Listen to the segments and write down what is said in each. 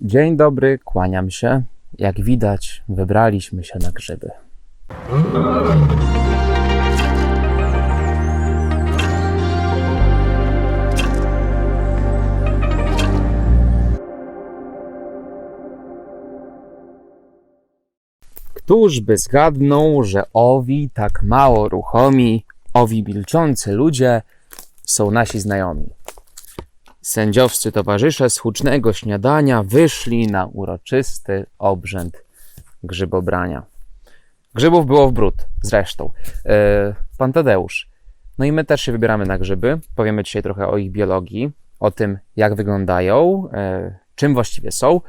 Dzień dobry, kłaniam się. Jak widać, wybraliśmy się na grzyby. Któż by zgadnął, że owi tak mało ruchomi, owi milczący ludzie są nasi znajomi. Sędziowscy towarzysze z hucznego śniadania wyszli na uroczysty obrzęd grzybobrania. Grzybów było w bród, zresztą. E, pan Tadeusz. No i my też się wybieramy na grzyby. Powiemy dzisiaj trochę o ich biologii, o tym, jak wyglądają, e, czym właściwie są.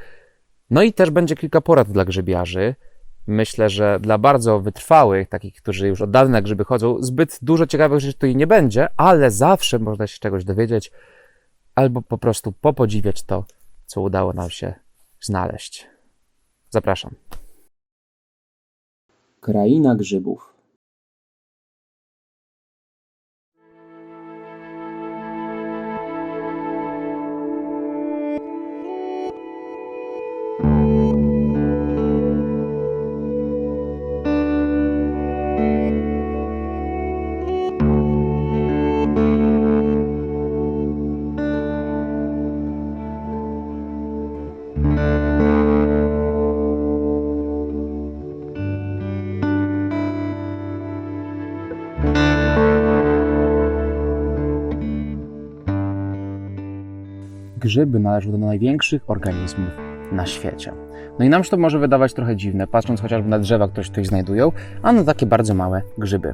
No i też będzie kilka porad dla grzybiarzy. Myślę, że dla bardzo wytrwałych, takich, którzy już od dawna na grzyby chodzą, zbyt dużo ciekawych rzeczy tu nie będzie, ale zawsze można się czegoś dowiedzieć albo po prostu popodziwiać to, co udało nam się znaleźć. Zapraszam. Kraina grzybów. Grzyby należą do największych organizmów na świecie. No i nam się to może wydawać trochę dziwne, patrząc chociażby na drzewa, które się tutaj znajdują, a na takie bardzo małe grzyby.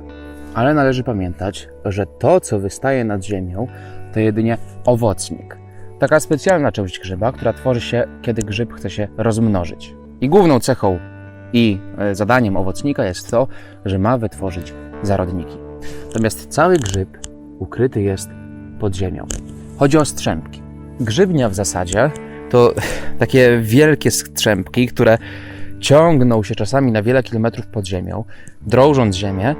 Ale należy pamiętać, że to, co wystaje nad ziemią, to jedynie owocnik. Taka specjalna część grzyba, która tworzy się, kiedy grzyb chce się rozmnożyć. I główną cechą i e, zadaniem owocnika jest to, że ma wytworzyć zarodniki. Natomiast cały grzyb ukryty jest pod ziemią. Chodzi o strzępki. Grzybnia w zasadzie to takie wielkie strzępki, które ciągną się czasami na wiele kilometrów pod ziemią, drążąc ziemię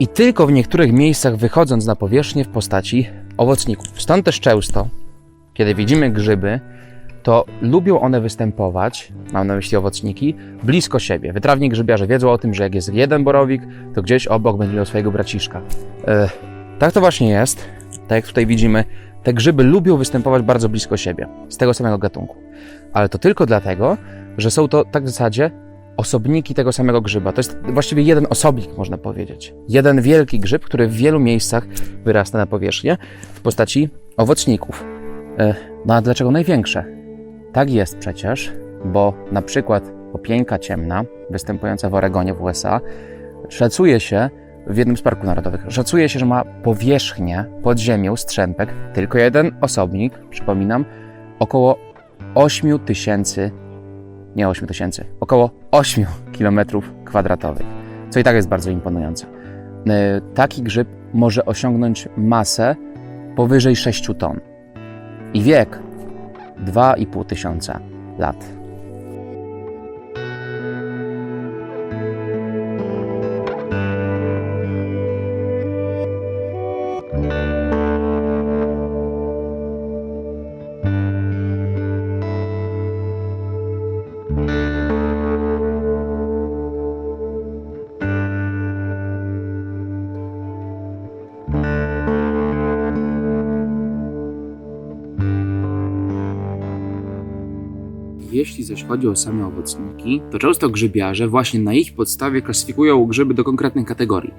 i tylko w niektórych miejscach wychodząc na powierzchnię w postaci owocników. Stąd też często, kiedy widzimy grzyby, to lubią one występować, mam na myśli owocniki, blisko siebie. Wytrawni grzybiarze wiedzą o tym, że jak jest jeden borowik, to gdzieś obok będzie miał swojego braciszka. E, tak to właśnie jest. Tak jak tutaj widzimy, te grzyby lubią występować bardzo blisko siebie, z tego samego gatunku. Ale to tylko dlatego, że są to tak w zasadzie osobniki tego samego grzyba. To jest właściwie jeden osobnik, można powiedzieć. Jeden wielki grzyb, który w wielu miejscach wyrasta na powierzchnię w postaci owocników. E, No a dlaczego największe? Tak jest przecież, bo na przykład opieńka ciemna, występująca w Oregonie w USA, szacuje się, w jednym z parków narodowych. Szacuje się, że ma powierzchnię pod ziemią strzępek, tylko jeden osobnik, przypominam, około 8 tysięcy, nie 8 tysięcy, około 8 kilometrów kwadratowych, co i tak jest bardzo imponujące. E, Taki grzyb może osiągnąć masę powyżej 6 ton i wiek 2,5 tysiąca lat. Chodzi o same owocniki, to często grzybiarze właśnie na ich podstawie klasyfikują grzyby do konkretnych kategorii.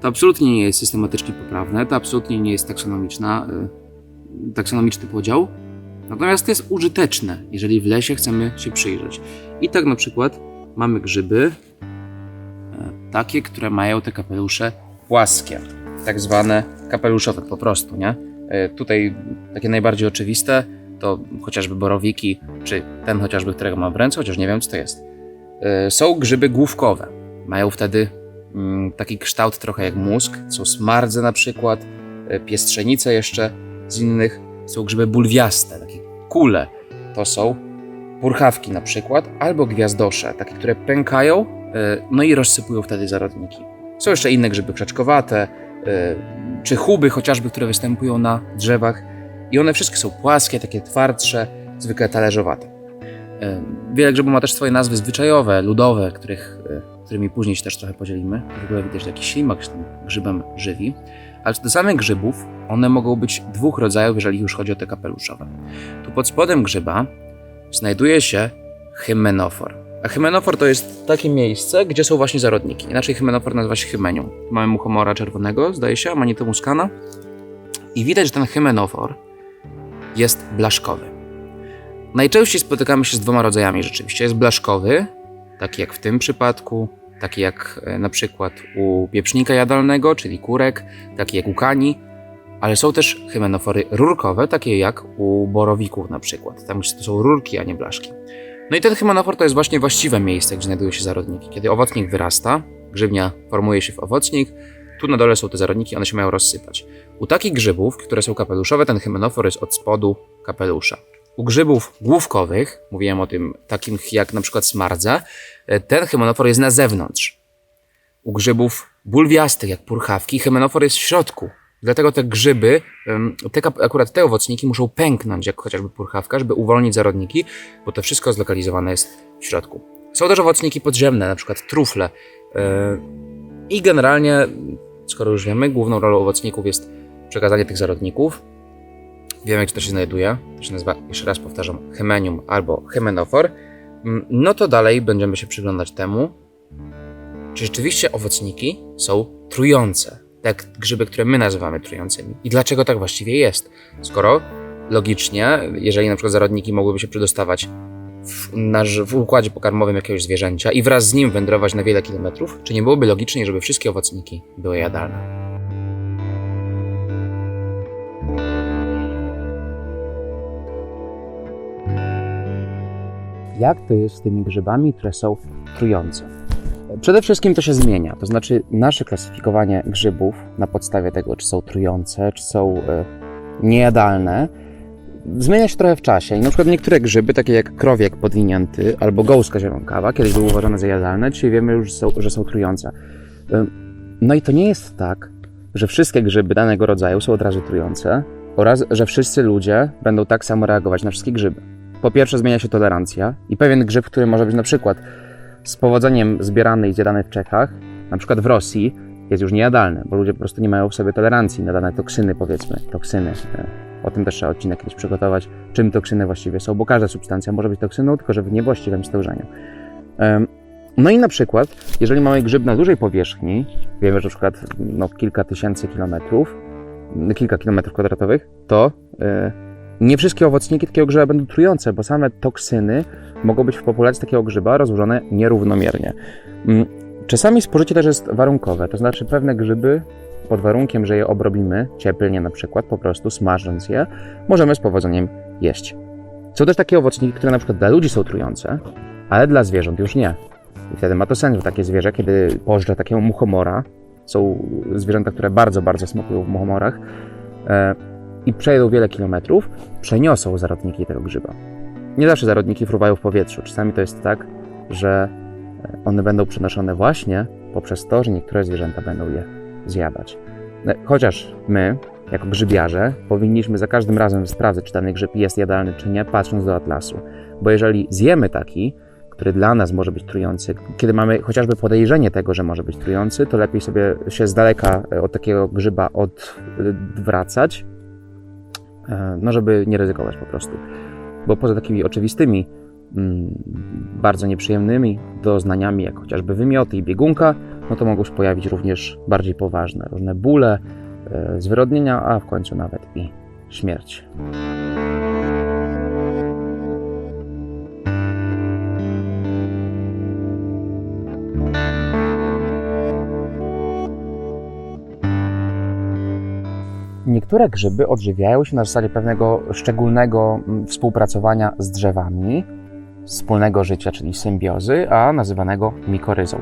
To absolutnie nie jest systematycznie poprawne, to absolutnie nie jest taksonomiczna, y, taksonomiczny podział, natomiast jest użyteczne, jeżeli w lesie chcemy się przyjrzeć. I tak na przykład mamy grzyby e, takie, które mają te kapelusze płaskie, tak zwane kapeluszowe po prostu, nie? E, Tutaj takie najbardziej oczywiste to chociażby borowiki, czy ten chociażby, którego mam w ręce, chociaż nie wiem, co to jest. Yy, Są grzyby główkowe. Mają wtedy mm, taki kształt trochę jak mózg. Są smardze na przykład, yy, piestrzenice jeszcze z innych. Są grzyby bulwiaste, takie kule. To są purchawki na przykład, albo gwiazdosze, takie, które pękają, yy, no i rozsypują wtedy zarodniki. Są jeszcze inne grzyby krzaczkowate, czy chuby chociażby, które występują na drzewach. I one wszystkie są płaskie, takie twardsze, zwykle talerzowate. Wiele grzybów ma też swoje nazwy zwyczajowe, ludowe, których, e, którymi później się też trochę podzielimy. W ogóle widać, że jakiś ślimak się tym grzybem żywi. Ale co do samych grzybów, one mogą być dwóch rodzajów, jeżeli już chodzi o te kapeluszowe. Tu pod spodem grzyba znajduje się hymenofor. A hymenofor to jest takie miejsce, gdzie są właśnie zarodniki. Inaczej hymenofor nazywa się hymenium. Tu mamy muchomora czerwonego, zdaje się, amanita muscana. I widać, że ten hymenofor jest blaszkowy. Najczęściej spotykamy się z dwoma rodzajami rzeczywiście. Jest blaszkowy, taki jak w tym przypadku, taki jak e, na przykład u pieprznika jadalnego, czyli kurek, taki jak u kani, ale są też hymenofory rurkowe, takie jak u borowików na przykład. Tam to są rurki, a nie blaszki. No i ten hymenofor to jest właśnie właściwe miejsce, gdzie znajdują się zarodniki. Kiedy owocnik wyrasta, grzybnia formuje się w owocnik, tu na dole są te zarodniki, one się mają rozsypać. U takich grzybów, które są kapeluszowe, ten hymenofor jest od spodu kapelusza. U grzybów główkowych, mówiłem o tym takim jak na przykład smardza, e, ten hymenofor jest na zewnątrz. U grzybów bulwiastych, jak purchawki, hymenofor jest w środku. Dlatego te grzyby, te, akurat te owocniki muszą pęknąć, jak chociażby purchawka, żeby uwolnić zarodniki, bo to wszystko zlokalizowane jest w środku. Są też owocniki podziemne, na przykład trufle. E, I generalnie, skoro już wiemy, główną rolą owocników jest przekazanie tych zarodników. Wiemy, gdzie to się znajduje. To się nazywa, jeszcze raz powtarzam, hymenium albo hymenofor. Mm, No to dalej będziemy się przyglądać temu, czy rzeczywiście owocniki są trujące, tak grzyby, które my nazywamy trującymi. I dlaczego tak właściwie jest? Skoro logicznie, jeżeli na przykład zarodniki mogłyby się przedostawać w, na, w układzie pokarmowym jakiegoś zwierzęcia i wraz z nim wędrować na wiele kilometrów, czy nie byłoby logicznie, żeby wszystkie owocniki były jadalne? Jak to jest z tymi grzybami, które są trujące? Przede wszystkim to się zmienia, to znaczy nasze klasyfikowanie grzybów na podstawie tego, czy są trujące, czy są e, niejadalne, zmienia się trochę w czasie. I na przykład niektóre grzyby, takie jak krowiek podwinięty albo gąska zielonkawa, kiedyś były uważane za jadalne, dzisiaj wiemy już, że są, że są trujące. Ym, No i to nie jest tak, że wszystkie grzyby danego rodzaju są od razu trujące oraz, że wszyscy ludzie będą tak samo reagować na wszystkie grzyby. Po pierwsze zmienia się tolerancja i pewien grzyb, który może być na przykład z powodzeniem zbierany i zjadany w Czechach, na przykład w Rosji, jest już niejadalny, bo ludzie po prostu nie mają w sobie tolerancji na dane toksyny, powiedzmy, toksyny. E, O tym też trzeba odcinek kiedyś przygotować, czym toksyny właściwie są, bo każda substancja może być toksyną, tylko że w niewłaściwym stężeniu. No i na przykład, jeżeli mamy grzyb na dużej powierzchni, wiemy, że na przykład no, kilka tysięcy kilometrów, kilka kilometrów kwadratowych, to e, nie wszystkie owocniki takiego grzyba będą trujące, bo same toksyny mogą być w populacji takiego grzyba rozłożone nierównomiernie. Mm, Czasami spożycie też jest warunkowe, to znaczy pewne grzyby pod warunkiem, że je obrobimy cieplnie na przykład, po prostu smażąc je, możemy z powodzeniem jeść. Są też takie owocniki, które na przykład dla ludzi są trujące, ale dla zwierząt już nie. I wtedy ma to sens, że takie zwierzę, kiedy pożre takiego muchomora, są zwierzęta, które bardzo, bardzo smakują w muchomorach, e, i przejdą wiele kilometrów, przeniosą zarodniki tego grzyba. Nie zawsze zarodniki fruwają w powietrzu. Czasami to jest tak, że one będą przenoszone właśnie poprzez to, że niektóre zwierzęta będą je zjadać. No, Chociaż my, jako grzybiarze, powinniśmy za każdym razem sprawdzać, czy dany grzyb jest jadalny, czy nie, patrząc do atlasu. Bo jeżeli zjemy taki, który dla nas może być trujący, kiedy mamy chociażby podejrzenie tego, że może być trujący, to lepiej sobie się z daleka e, od takiego grzyba odwracać, e, no żeby nie ryzykować po prostu. Bo poza takimi oczywistymi, mm, bardzo nieprzyjemnymi doznaniami, jak chociażby wymioty i biegunka, no to mogą się pojawić również bardziej poważne, różne bóle, e, zwyrodnienia, a w końcu nawet i śmierć. Niektóre grzyby odżywiają się na zasadzie pewnego szczególnego mm, współpracowania z drzewami, wspólnego życia, czyli symbiozy, a nazywanego mikoryzą.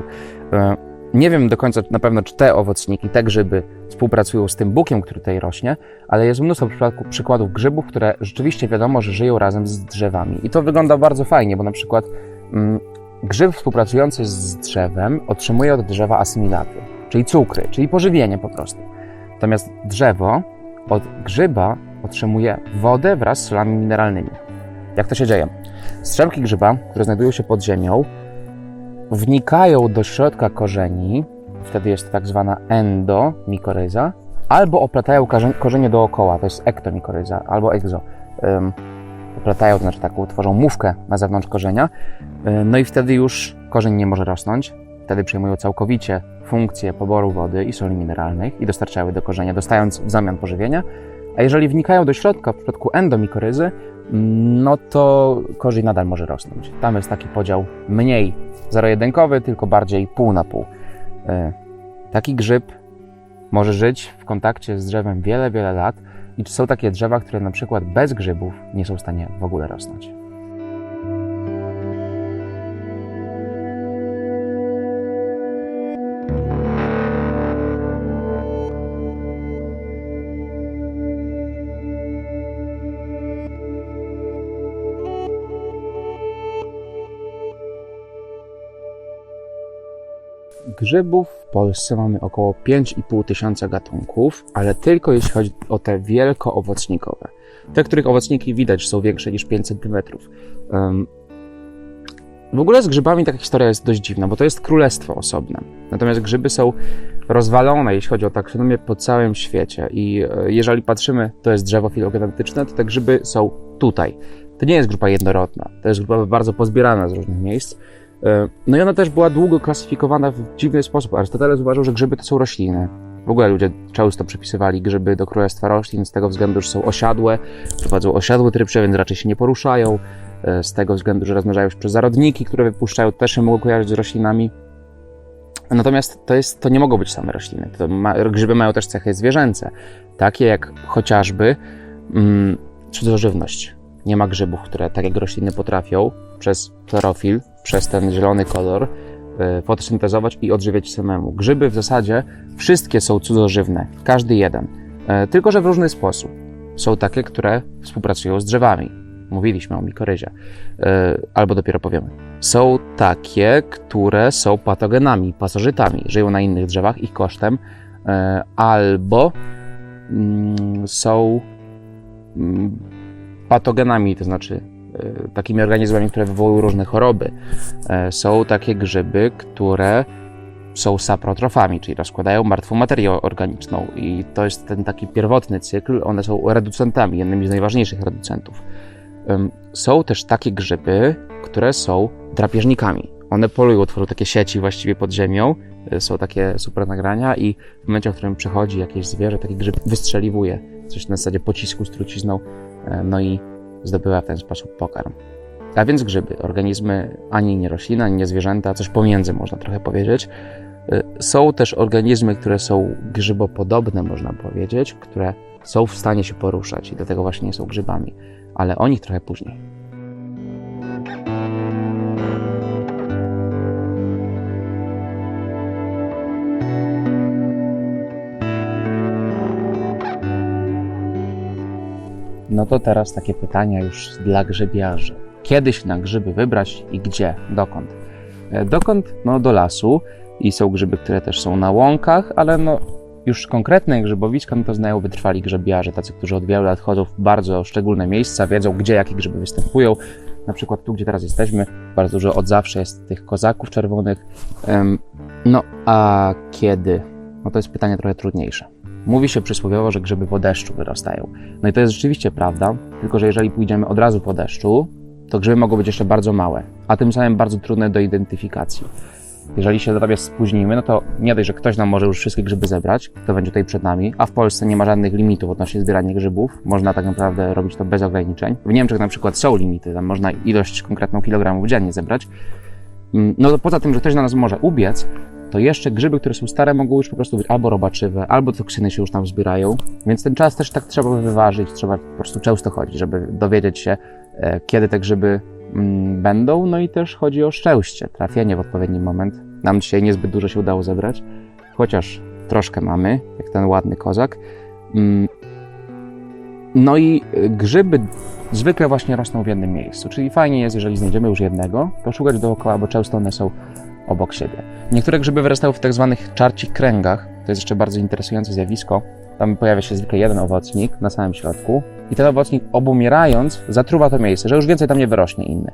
E, Nie wiem do końca na pewno, czy te owocniki, te grzyby współpracują z tym bukiem, który tutaj rośnie, ale jest mnóstwo przykładów grzybów, które rzeczywiście wiadomo, że żyją razem z drzewami. I to wygląda bardzo fajnie, bo na przykład mm, grzyb współpracujący z drzewem otrzymuje od drzewa asymilaty, czyli cukry, czyli pożywienie po prostu. Natomiast drzewo od grzyba otrzymuje wodę wraz z solami mineralnymi. Jak to się dzieje? Strzępki grzyba, które znajdują się pod ziemią, wnikają do środka korzeni, wtedy jest to tak zwana endomikoryza, albo oplatają korze- korzenie dookoła, to jest ektomikoryza, albo egzo. Ym, oplatają, to znaczy taką tworzą mówkę na zewnątrz korzenia, no i wtedy już korzeń nie może rosnąć, wtedy przejmują całkowicie funkcję poboru wody i soli mineralnych i dostarczały do korzenia, dostając w zamian pożywienia, a jeżeli wnikają do środka w przypadku endomikoryzy, no to korzeń nadal może rosnąć. Tam jest taki podział mniej zero-jedynkowy, tylko bardziej pół na pół. E, Taki grzyb może żyć w kontakcie z drzewem wiele, wiele lat i są takie drzewa, które na przykład bez grzybów nie są w stanie w ogóle rosnąć. Grzybów w Polsce mamy około 5,5 tysiąca gatunków, ale tylko jeśli chodzi o te wielkoowocnikowe. Te, których owocniki widać, że są większe niż 5 cm. W ogóle z grzybami taka historia jest dość dziwna, bo to jest królestwo osobne. Natomiast grzyby są rozwalone, jeśli chodzi o taksonomię po całym świecie. I e, jeżeli patrzymy, to jest drzewo filogenetyczne, to te grzyby są tutaj. To nie jest grupa jednorodna, to jest grupa bardzo pozbierana z różnych miejsc. E, No i ona też była długo klasyfikowana w dziwny sposób. Arystoteles uważał, że grzyby to są rośliny. W ogóle ludzie często przypisywali grzyby do królestwa roślin z tego względu, że są osiadłe, prowadzą osiadły tryb życia, więc raczej się nie poruszają. E, Z tego względu, że rozmnażają się przez zarodniki, które wypuszczają, też się mogą kojarzyć z roślinami. Natomiast to, jest, to nie mogą być same rośliny. Ma, grzyby mają też cechy zwierzęce, takie jak chociażby mm, cudzożywność. Nie ma grzybów, które tak jak rośliny potrafią przez chlorofil, przez ten zielony kolor y, fotosyntezować i odżywiać samemu. Grzyby w zasadzie wszystkie są cudzożywne, każdy jeden, y, tylko że w różny sposób. Są takie, które współpracują z drzewami. Mówiliśmy o mikoryzie, y, albo dopiero powiemy. Są takie, które są patogenami, pasożytami, żyją na innych drzewach ich kosztem, albo mm, są mm, patogenami, to znaczy e, takimi organizmami, które wywołują różne choroby. E, Są takie grzyby, które są saprotrofami, czyli rozkładają martwą materię organiczną i to jest ten taki pierwotny cykl. One są reducentami, jednymi z najważniejszych reducentów. Są też takie grzyby, które są drapieżnikami. One polują, tworzą takie sieci właściwie pod ziemią. E, Są takie super nagrania i w momencie, w którym przechodzi jakieś zwierzę, taki grzyb wystrzeliwuje coś na zasadzie pocisku z trucizną, e, no i zdobywa w ten sposób pokarm. A więc grzyby, organizmy ani nie rośliny, ani nie zwierzęta, coś pomiędzy można trochę powiedzieć. Y, Są też organizmy, które są grzybopodobne, można powiedzieć, które są w stanie się poruszać i dlatego właśnie nie są grzybami, ale o nich trochę później. No to teraz takie pytania już dla grzybiarzy. Kiedy się na grzyby wybrać i gdzie? Dokąd? E, Dokąd? No do lasu i są grzyby, które też są na łąkach, ale no już konkretne grzybowiska no to znają wytrwali grzybiarze, tacy, którzy od wielu lat chodzą w bardzo szczególne miejsca, wiedzą gdzie jakie grzyby występują. Na przykład tu, gdzie teraz jesteśmy, bardzo dużo od zawsze jest tych kozaków czerwonych. No a kiedy? No to jest pytanie trochę trudniejsze. Mówi się przysłowiowo, że grzyby po deszczu wyrastają. No i to jest rzeczywiście prawda, tylko że jeżeli pójdziemy od razu po deszczu, to grzyby mogą być jeszcze bardzo małe, a tym samym bardzo trudne do identyfikacji. Jeżeli się natomiast spóźnimy, no to nie dość, że ktoś nam może już wszystkie grzyby zebrać, to będzie tutaj przed nami, a w Polsce nie ma żadnych limitów odnośnie zbierania grzybów. Można tak naprawdę robić to bez ograniczeń. W Niemczech na przykład są limity, tam można ilość konkretną kilogramów dziennie zebrać. Mm, No to poza tym, że ktoś na nas może ubiec, to jeszcze grzyby, które są stare, mogą już po prostu być albo robaczywe, albo toksyny się już tam zbierają, więc ten czas też tak trzeba wyważyć, trzeba po prostu często chodzić, żeby dowiedzieć się, e, kiedy te grzyby mm, będą, no i też chodzi o szczęście, trafienie w odpowiedni moment. Nam dzisiaj niezbyt dużo się udało zebrać, chociaż troszkę mamy, jak ten ładny kozak. Mm, No i y, grzyby zwykle właśnie rosną w jednym miejscu, czyli fajnie jest, jeżeli znajdziemy już jednego, to szukać dookoła, bo często one są obok siebie. Niektóre grzyby wyrastają w tak zwanych czarcich kręgach. To jest jeszcze bardzo interesujące zjawisko. tam pojawia się zwykle jeden owocnik na samym środku i ten owocnik obumierając zatruwa to miejsce, że już więcej tam nie wyrośnie inny.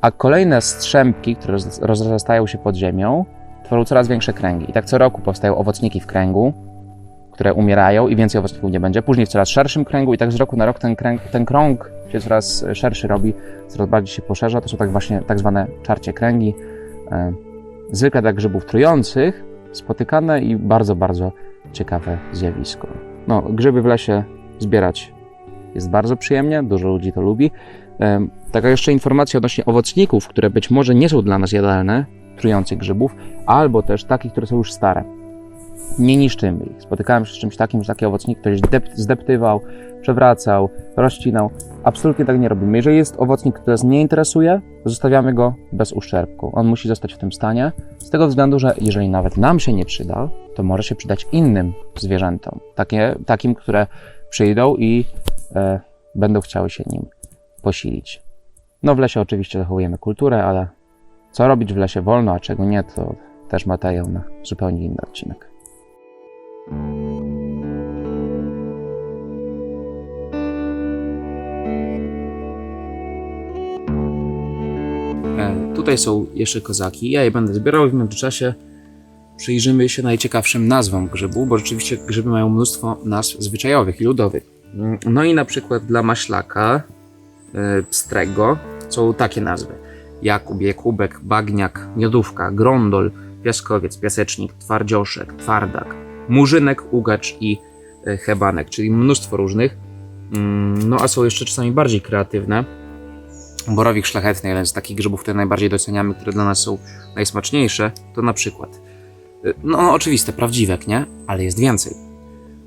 A kolejne strzępki, które roz- rozrastają się pod ziemią, tworzą coraz większe kręgi. I tak co roku powstają owocniki w kręgu, które umierają i więcej owocników nie będzie. Później w coraz szerszym kręgu i tak z roku na rok ten, kręg, ten krąg się coraz szerszy robi, coraz bardziej się poszerza. To są tak właśnie tak zwane czarcie kręgi. Zwykle dla grzybów trujących, spotykane i bardzo, bardzo ciekawe zjawisko. No, grzyby w lesie zbierać jest bardzo przyjemnie, dużo ludzi to lubi. Taka jeszcze informacja odnośnie owocników, które być może nie są dla nas jadalne, trujących grzybów, albo też takich, które są już stare. Nie niszczymy ich. Spotykałem się z czymś takim, że taki owocnik ktoś zdep- zdeptywał, przewracał, rozcinał. Absolutnie tak nie robimy. Jeżeli jest owocnik, który nas nie interesuje, zostawiamy go bez uszczerbku. On musi zostać w tym stanie, z tego względu, że jeżeli nawet nam się nie przyda, to może się przydać innym zwierzętom. Takie, takim, które przyjdą i e, będą chciały się nim posilić. No w lesie oczywiście zachowujemy kulturę, ale co robić w lesie wolno, a czego nie, to też materiał na zupełnie inny odcinek. E, Tutaj są jeszcze kozaki. Ja je będę zbierał w międzyczasie przyjrzymy się najciekawszym nazwom grzybu, bo rzeczywiście grzyby mają mnóstwo nazw zwyczajowych i ludowych. Mm, No i na przykład dla maślaka e, pstrego są takie nazwy. Jakub, Jakubek, Bagniak, Miodówka, Grondol, Piaskowiec, Piasecznik, Twardzioszek, Twardak, Murzynek, Ugacz i e, Hebanek, czyli mnóstwo różnych. Mm, No a są jeszcze czasami bardziej kreatywne. Borowik szlachetny, jeden z takich grzybów, które najbardziej doceniamy, które dla nas są najsmaczniejsze, to na przykład. y, No, oczywiste, prawdziwek, nie? Ale jest więcej.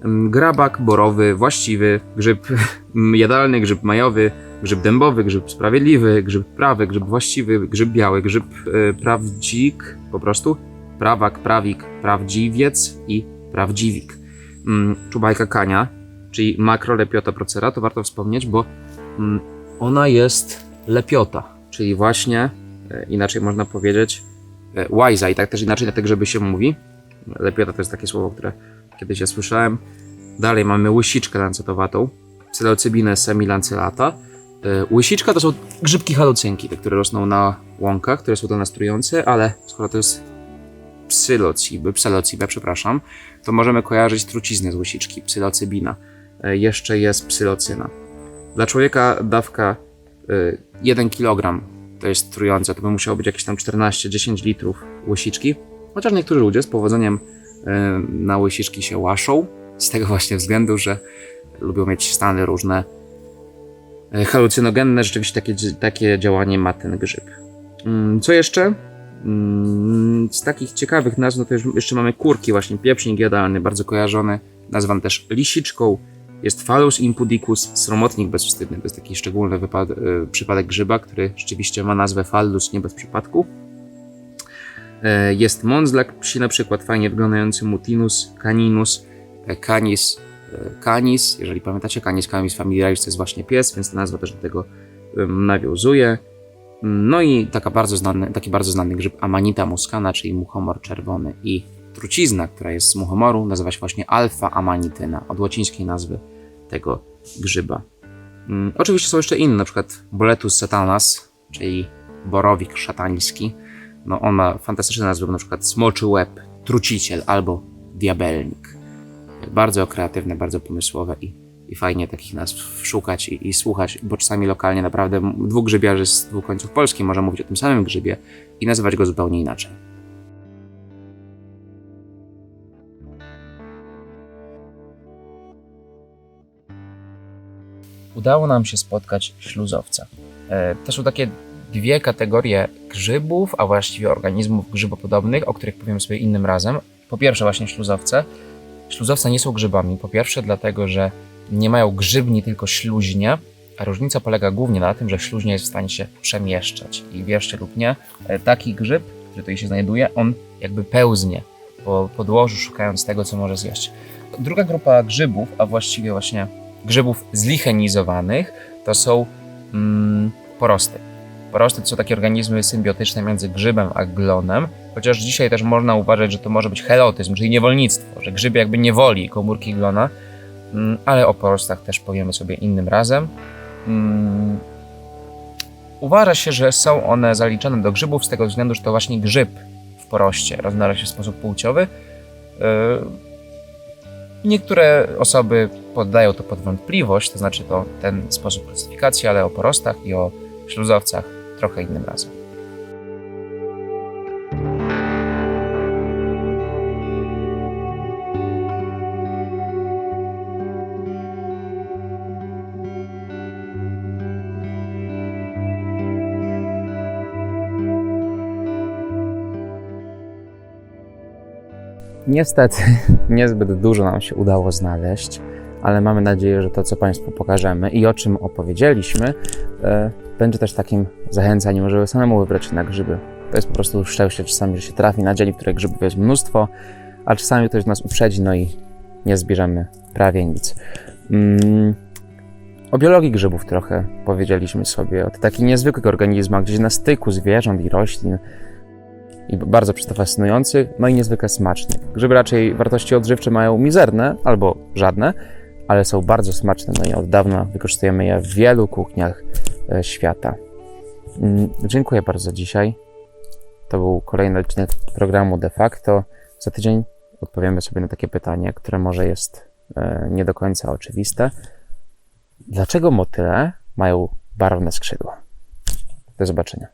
Ym, Grabak, borowy, właściwy, grzyb mm, jadalny, grzyb majowy, grzyb dębowy, grzyb sprawiedliwy, grzyb prawy, grzyb właściwy, grzyb biały, grzyb y, prawdzik, po prostu, prawak, prawik, prawdziwiec i prawdziwik. Ym, Czubajka kania, czyli makrolepiota procera, to warto wspomnieć, bo ym, ona jest lepiota, czyli właśnie, e, inaczej można powiedzieć, e, łajza i tak też inaczej na te grzyby się mówi. Lepiota to jest takie słowo, które kiedyś ja słyszałem. Dalej mamy łysiczkę lancetowatą, psylocybinę semilancylata. E, Łysiczka to są grzybki halucynki, te, które rosną na łąkach, które są do nas trujące, ale skoro to jest psylociby, psylocibę, przepraszam, to możemy kojarzyć truciznę z łysiczki, psylocybina. E, Jeszcze jest psylocyna. Dla człowieka dawka y, 1 kg to jest trujące, to by musiało być jakieś tam 14-10 litrów łysiczki. Chociaż niektórzy ludzie z powodzeniem y, na łysiczki się łaszą, z tego właśnie względu, że lubią mieć stany różne halucynogenne. Rzeczywiście takie, takie działanie ma ten grzyb. Mm, Co jeszcze? Mm, Z takich ciekawych nazw, no to jeszcze mamy kurki, właśnie pieprznik jadalny, bardzo kojarzony, nazwany też lisiczką, jest Phallus impudicus, sromotnik bezwstydny. To jest taki szczególny y, przypadek grzyba, który rzeczywiście ma nazwę Phallus nie bez przypadku. E, Jest mązlak psi na przykład, fajnie wyglądający Mutinus, Caninus, e, Canis, e, Canis, jeżeli pamiętacie, Canis canis familiaris to jest właśnie pies, więc nazwa też do tego nawiązuje. No i taka bardzo znany, taki bardzo znany grzyb Amanita muscana, czyli muchomor czerwony i trucizna, która jest z muchomoru, nazywa się właśnie alfa-amanityna, od łacińskiej nazwy tego grzyba. Mm, Oczywiście są jeszcze inne, na przykład Boletus satanas, czyli borowik szatański. No on ma fantastyczne nazwy, na przykład smoczy łeb, truciciel albo diabelnik. Bardzo kreatywne, bardzo pomysłowe i, i fajnie takich nazw szukać i, i słuchać, bo czasami lokalnie naprawdę dwóch grzybiarzy z dwóch końców Polski może mówić o tym samym grzybie i nazywać go zupełnie inaczej. udało nam się spotkać śluzowca. E, To są takie dwie kategorie grzybów, a właściwie organizmów grzybopodobnych, o których powiem sobie innym razem. Po pierwsze właśnie śluzowce. Śluzowce nie są grzybami. Po pierwsze dlatego, że nie mają grzybni, tylko śluźnie, a różnica polega głównie na tym, że śluźnia jest w stanie się przemieszczać. I wierzcie lub nie, e, taki grzyb, który tutaj się znajduje, on jakby pełznie po podłożu, szukając tego, co może zjeść. Druga grupa grzybów, a właściwie właśnie grzybów zlichenizowanych, to są mm, porosty. Porosty to są takie organizmy symbiotyczne między grzybem a glonem, chociaż dzisiaj też można uważać, że to może być helotyzm, czyli niewolnictwo, że grzyb jakby niewoli komórki glona, ale o porostach też powiemy sobie innym razem. Mm, Uważa się, że są one zaliczane do grzybów z tego względu, że to właśnie grzyb w poroście rozmnaża się w sposób płciowy. Yy, Niektóre osoby poddają to pod wątpliwość, to znaczy to ten sposób klasyfikacji, ale o porostach i o śluzowcach trochę innym razem. Niestety, niezbyt dużo nam się udało znaleźć, ale mamy nadzieję, że to, co Państwu pokażemy i o czym opowiedzieliśmy, e, będzie też takim zachęcaniem, żeby samemu wybrać na grzyby. To jest po prostu szczęście czasami, że się trafi na dzień, w której grzybów jest mnóstwo, a czasami ktoś nas uprzedzi, no i nie zbierzemy prawie nic. Mm, o biologii grzybów trochę powiedzieliśmy sobie, o takich niezwykłych organizmach, gdzieś na styku zwierząt i roślin, i bardzo przez to fascynujący, no i niezwykle smaczny. Grzyby raczej wartości odżywcze mają mizerne albo żadne, ale są bardzo smaczne, no i od dawna wykorzystujemy je w wielu kuchniach e, świata. Mm, Dziękuję bardzo za dzisiaj. To był kolejny odcinek programu De facto. Za tydzień odpowiemy sobie na takie pytanie, które może jest e, nie do końca oczywiste. Dlaczego motyle mają barwne skrzydła? Do zobaczenia.